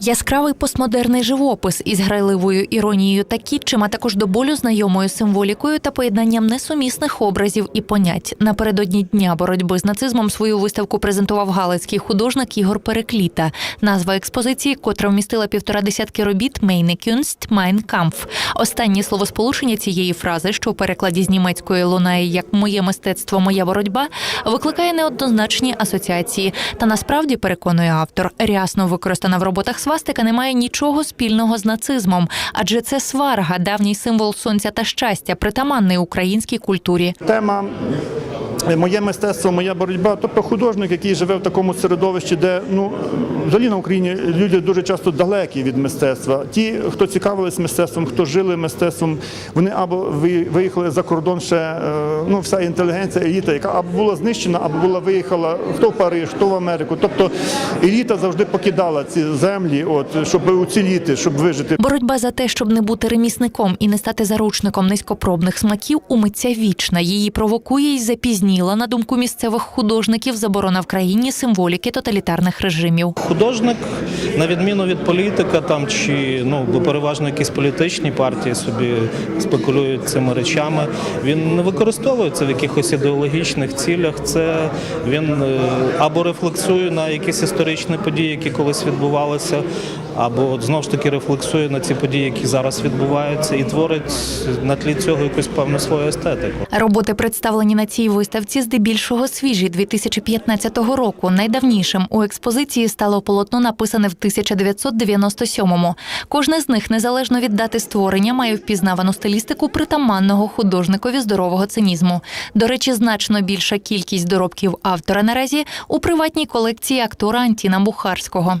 Яскравий постмодерний живопис із грайливою іронією та кітчем, а також до болю знайомою символікою та поєднанням несумісних образів і понять. Напередодні дня боротьби з нацизмом свою виставку презентував галицький художник Ігор Перекліта. Назва експозиції, котра вмістила півтора десятки робіт Мейне Кюнст Майн Кампф. Останнє словосполучення цієї фрази, що у перекладі з німецької лунає як моє мистецтво, моя боротьба, викликає неоднозначні асоціації. Та насправді переконує автор, рясно використана в роботах свастика не має нічого спільного з нацизмом, адже це сварга, давній символ сонця та щастя, притаманний українській культурі. Тема Моє мистецтво, моя боротьба. Тобто художник, який живе в такому середовищі, де ну взагалі на Україні люди дуже часто далекі від мистецтва. Ті, хто цікавились мистецтвом, хто жили мистецтвом, вони або ви- виїхали за кордон ще е, ну вся інтелігенція, еліта, яка або була знищена, або була виїхала хто в Париж, хто в Америку. Тобто еліта завжди покидала ці землі, от щоб уціліти, щоб вижити. Боротьба за те, щоб не бути ремісником і не стати заручником низькопробних смаків, у митця вічна. Її провокує й запізніла, на думку місцевих художників, заборона в країні символіки тоталітарних режимів. Художник, на відміну від політика, там чи ну бо переважно якісь політичні партії собі спекулюють цими речами. Він не використовує це в якихось ідеологічних цілях. Це він е, або рефлексує на якісь історичні події, які колись відбувалися, або знову ж таки рефлексує на ці події, які зараз відбуваються, і творить на тлі цього якусь певну свою естетику. Роботи, представлені на цій виставці, здебільшого свіжі 2015 року. Найдавнішим у експозиції стало полотно, написане в 1997-му. Кожне з них, незалежно від дати створення, має впізнавану стилістику притаманного художникові здорового цинізму. До речі, значно більша кількість доробків автора наразі у приватній колекції актора Антіна Бухарського.